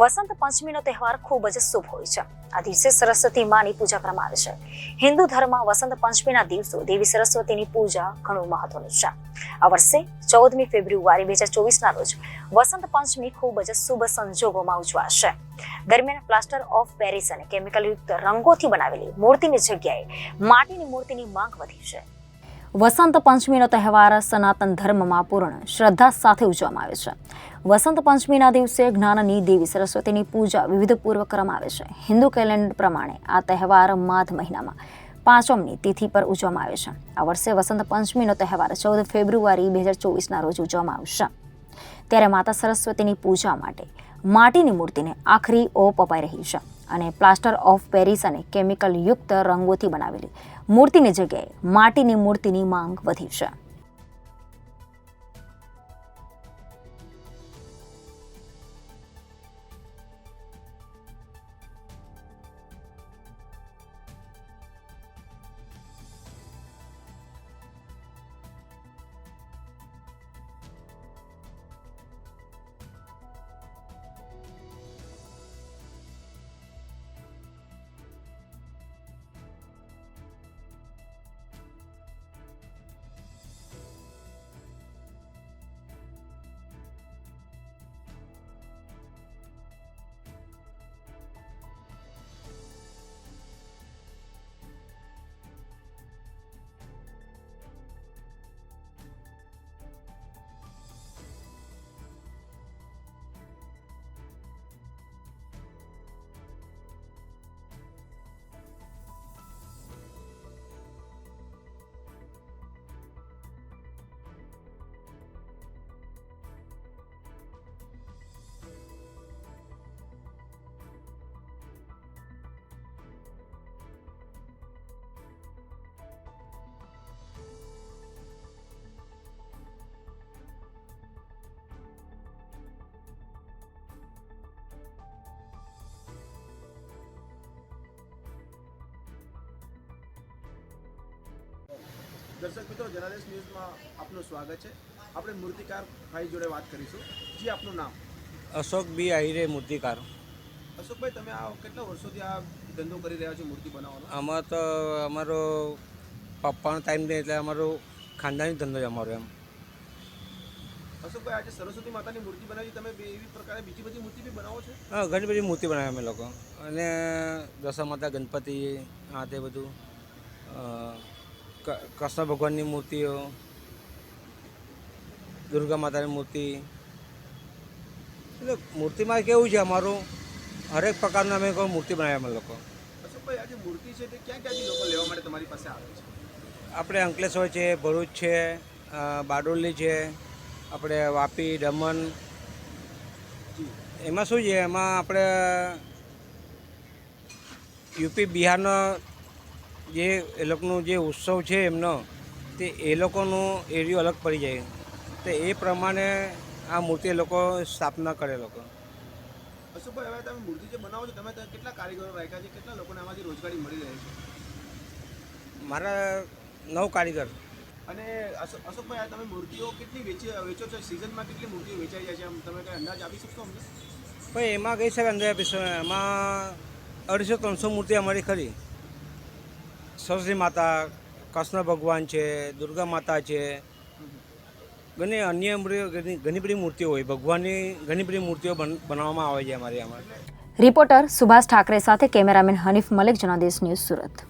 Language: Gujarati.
વસંત પંચમીનો તહેવાર ખૂબ જ શુભ હોય છે. આ દિવસે સરસ્વતી માની પૂજા કરવામાં આવે છે. હિન્દુ ધર્મમાં વસંત પંચમીના દિવસો દેવી સરસ્વતીની પૂજા ઘણું મહત્વનું છે. આ વર્ષે ચૌદમી ફેબ્રુઆરી બે હજાર ચોવીસના રોજ વસંત પંચમી ખૂબ જ શુભ સંજોગોમાં ઉજવાશે. દરમિયાન પ્લાસ્ટર ઓફ પેરિસ અને કેમિકલયુક્ત રંગોથી બનાવેલી મૂર્તિની જગ્યાએ માટીની મૂર્તિની માંગ વધી છે. વસંત પંચમીનો તહેવાર સનાતન ધર્મમાં પૂર્ણ શ્રદ્ધા સાથે ઉજવવામાં આવે છે. વસંત પંચમીના દિવસે જ્ઞાનની દેવી સરસ્વતીની પૂજા વિવિધપૂર્વક કરવામાં આવે છે. હિન્દુ કેલેન્ડર પ્રમાણે આ તહેવાર માઘ મહિનામાં પાંચમની તિથિ પર ઉજવવામાં આવે છે. આ વર્ષે વસંત પંચમીનો તહેવાર ચૌદ ફેબ્રુઆરી બે હજાર ચોવીસના રોજ ઉજવવામાં આવશે. ત્યારે માતા સરસ્વતીની પૂજા માટે માટીની મૂર્તિને આખરી ઓપ અપાઈ રહી છે. અને પ્લાસ્ટર ઓફ પેરિસ અને કેમિકલ યુક્ત રંગોથી બનાવેલી મૂર્તિની જગ્યાએ માટીની મૂર્તિની માંગ વધી છે. દર્શક મિત્રો જનાદેશ ન્યૂઝમાં આપનું સ્વાગત છે. આપણે મૂર્તિકાર ભાઈ જોડે વાત કરીશું. જી આપનું નામ? અશોક બી આહિરે મૂર્તિકાર. અશોકભાઈ તમે આ કેટલા વર્ષોથી આ ધંધો કરી રહ્યા છો મૂર્તિ બનાવવાનો? આમાં તો અમારો પપ્પાનો ટાઈમ નહીં એટલે અમારો ખાનદાની ધંધો છે અમારો એમ. અશોકભાઈ આજે સરસ્વતી માતાની મૂર્તિ બનાવી તમે એવી પ્રકારે બીજી બધી મૂર્તિ બી બનાવો છો? હા ઘણી બધી મૂર્તિ બનાવે અમે લોકો. અને દશા માતા ગણપતિ આ તે બધું કૃષ્ણ ભગવાનની મૂર્તિઓ દુર્ગા માતાની મૂર્તિ. એટલે મૂર્તિમાં કેવું છે અમારું? હરેક પ્રકારના અમે કોઈ મૂર્તિ બનાવ્યા અમે લોકો. મૂર્તિ છે તે ક્યાં ક્યાંથી લોકો લેવા માટે તમારી પાસે આવે છે? આપણે અંકલેશ્વર છે ભરૂચ છે બારડોલી છે આપણે વાપી દમણ. એમાં શું છે? એમાં આપણે યુપી બિહારનો જે એ લોકોનું જે ઉત્સવ છે એમનો તે એ લોકોનું એરિયો અલગ પડી જાય. તો એ પ્રમાણે આ મૂર્તિ એ લોકો સ્થાપના કરે લોકો. અશોકભાઈ હવે તમે મૂર્તિ જે બનાવો છો તમે કેટલા કારીગરો રાખ્યા છે? કેટલા લોકોને આમાંથી રોજગારી મળી રહે છે? મારા નવ કારીગર. અને અશોક અશોકભાઈ આ તમે મૂર્તિઓ કેટલી વેચી વેચો છો? સિઝનમાં કેટલી મૂર્તિઓ વેચાઈ જાય છે? આમ તમે કંઈ અંદાજ આપી શકશો અમને? ભાઈ એમાં કઈ અંદાજ અંદર આપીશું એમાં અઢીસો ત્રણસો મૂર્તિ અમારી ખરી. સરસ્વતી માતા, કૃષ્ણ ભગવાન છે, દુર્ગા માતા છે ઘણી અન્ય ઘણી બધી મૂર્તિઓ હોય. ભગવાનની ઘણી બધી મૂર્તિઓ બન- બનાવવામાં આવે છે અમારી આમાં. રિપોર્ટર સુભાષ ઠાકરે સાથે કેમેરામેન હનીફ મલિક જનાદેશ ન્યૂઝ સુરત.